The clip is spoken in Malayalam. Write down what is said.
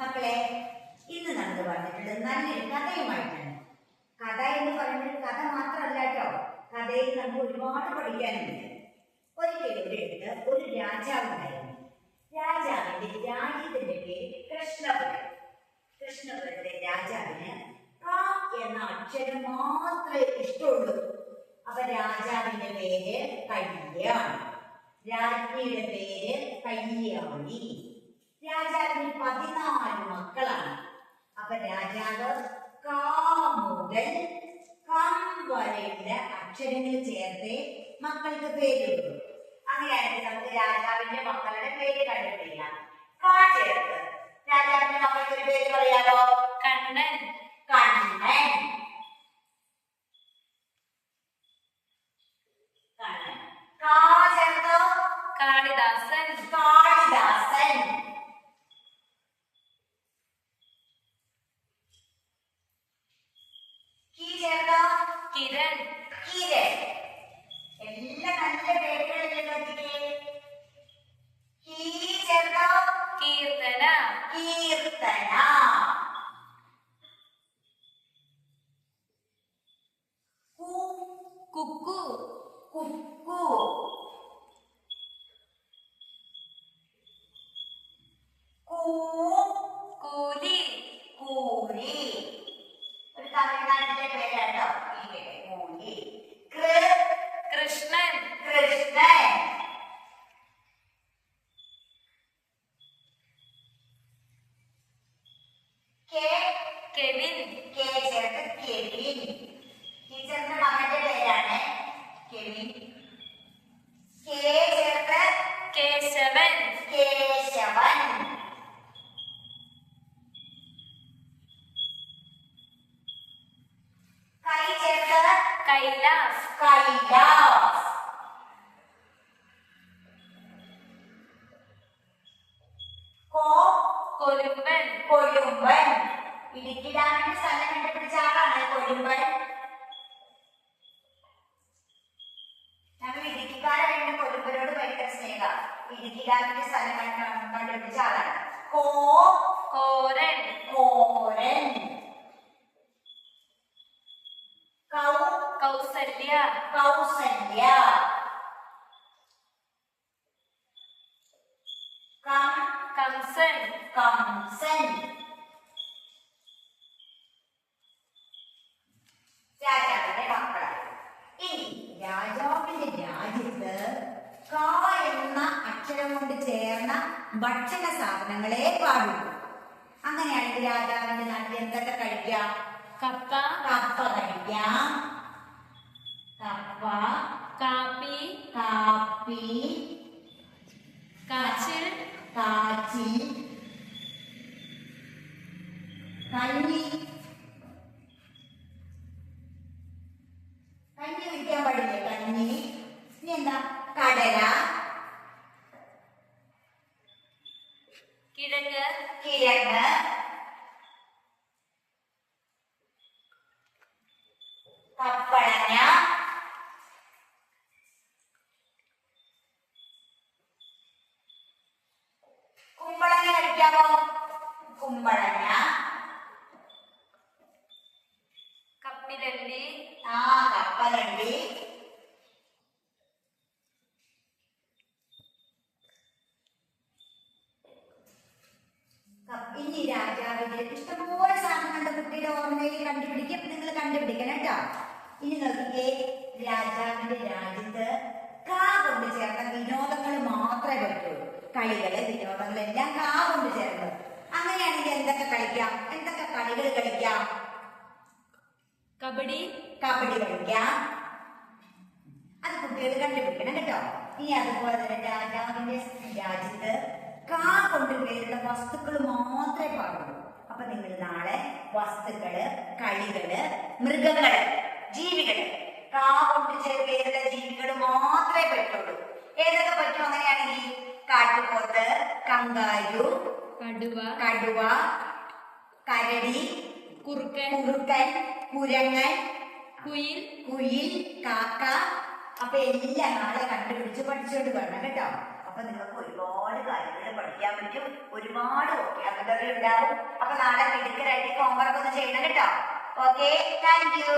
മക്കളെ ഇന്ന് നമ്മൾ പറഞ്ഞിട്ടുള്ളത് നല്ലൊരു കഥയുമായിട്ടാണ്. കഥ എന്ന് പറയുന്നത് കഥ മാത്രമല്ല കേട്ടോ. കഥയിൽ നമുക്ക് ഒരുപാട് പഠിക്കാനുണ്ട്. ഒരിക്കലും എടുത്ത് ഒരു രാജാവുണ്ടായിരുന്നു രാജാവിന്റെ രാജ്യത്തിന്റെ പേര് കൃഷ്ണപുരം. കൃഷ്ണപുരത്തെ രാജാവിന് ക എന്ന അക്ഷരം മാത്രമേ ഇഷ്ടമുള്ളൂ. അപ്പൊ രാജാവിന്റെ പേര് കയ്യാണ് രാജ്ഞിയുടെ പേര് കയ്യാണി രാജാവിന് പതിനാല് മക്കളാണ്. അപ്പൊ രാജാവ് മുതൽ കം വരെയുള്ള അക്ഷരങ്ങൾ ചേർത്ത് മക്കൾക്ക് പേരുള്ളൂ അങ്ങനെയാണെങ്കിൽ നമുക്ക് രാജാവിന്റെ മക്കളുടെ പേര് കണ്ടുപിടിക്കാം കാ ചേർത്ത്. രാജാവിന്റെ മക്കൾക്ക് ഒരു പേര് പറയാമോ കണ്ണൻ. കണ്ണൻ. കാ ചേർത്തോ? കാളിദാസൻ കീ ചേർത്തോ കിരൺ കിരൺ എല്ലാം നല്ല പേരുകളല്ലേ നോക്കിക്കേ കീ ചേർത്തോ കീർത്തന കീർത്തന കു കുക്കു കുക്കു കൂ കൊലുമ്പൻ കൊഴുമ്പൻ ഇടുക്കി ഡാമിന്റെ സ്ഥലം കണ്ടുപിടിച്ച ആളാണ്. കൊഴുമ്പൻ ഞങ്ങൾ ഇടുക്കിക്കാരായിട്ട് കൊഴുമ്പനോട് ഭയങ്കര സ്നേഹ ഇടുക്കി ഡാമിന്റെ സ്ഥലം കണ്ട് കണ്ടുപിടിച്ച ആളാണ്. കോ കോരൻ. കോരൻ കൗ കൗസല്യ കൗസല്യ കം കംസൻ കംസൻ രാജാവിന്റെ മക്കളാണ് ഇനി രാജാവിന്റെ രാജ്യത്ത് ക എന്ന അക്ഷരം കൊണ്ട് ചേർന്ന ഭക്ഷണ സാധനങ്ങളെ പാടുള്ളൂ അങ്ങനെയാണെങ്കിൽ രാജാവിന്റെ നാട്ടിൽ എന്തൊക്കെ കഴിക്കാം? കപ്പ. കപ്പ കഴിക്കാം. കപ്പ കാപ്പി കാപ്പി കാച്ചിൽ കാച്ചി കഞ്ഞി കഞ്ഞി കുടിക്കാൻ പാടില്ലേ കഞ്ഞി ഇനി എന്താ കടല കിഴങ്ങ് കിഴങ്ങ് കഴിക്കാമോ കുമ്പളങ്ങ. കപ്പിലണ്ടി. ആ കപ്പലണ്ടി. ഇനി രാജാവിന്റെ ഇഷ്ടംപോലെ സാധനങ്ങളുടെ കുട്ടിയുടെ ഓർമ്മയിൽ കണ്ടുപിടിക്കും. നിങ്ങൾ കണ്ടുപിടിക്കണം കേട്ടോ. ഇനി നോക്കിക്കേ രാജാവിന്റെ രാജ്യത്ത് കാ കൊണ്ട് ചേർന്ന വിനോദങ്ങൾ മാത്രമേ പറ്റുള്ളൂ കളികൾ വിനോദങ്ങളെല്ലാം കാ കൊണ്ട് ചേർന്നത് അങ്ങനെയാണെങ്കിൽ എന്തൊക്കെ കളിക്കാം. എന്തൊക്കെ കളികൾ കളിക്കാം? കബഡി. കബഡി കളിക്കാം. അത് കുട്ടികൾ കണ്ടുപിടിക്കണം കേട്ടോ. ഇനി അതുപോലെ തന്നെ രാജാവിന്റെ രാജ്യത്ത് കാ കൊണ്ട് പേരുള്ള വസ്തുക്കൾ മാത്രമേ പാടുള്ളൂ. അപ്പൊ നിങ്ങൾ നാളെ വസ്തുക്കൾ കളികൾ മൃഗങ്ങൾ ജീവികൾ കാ കൊണ്ട് പേരുള്ള ജീവികൾ മാത്രമേ പറ്റുള്ളൂ. ഏതൊക്കെ പറ്റും അങ്ങനെയാണെങ്കിൽ? കാട്ടുപോത്ത് കങ്കാരു കടുവ. കടുവ കരടി കുറുക്കൻ കുറുക്കൻ കുരങ്ങൻ കുയിൽ കുയിൽ കാക്ക. അപ്പൊ എല്ലാം നാളെ കണ്ടുപിടിച്ച് പഠിച്ചുകൊണ്ട് വേണം കേട്ടോ. അപ്പൊ നിങ്ങൾക്ക് ഒരുപാട് കാര്യങ്ങൾ പഠിക്കാൻ പറ്റും. ഒരുപാട് ഓക്കെ അങ്ങനത്തെ ഉണ്ടാവും. അപ്പൊ നാളെ മിടുക്കരായിട്ട് ഹോംവർക്ക് ഒന്ന് ചെയ്യണം കേട്ടോ. Okay thank you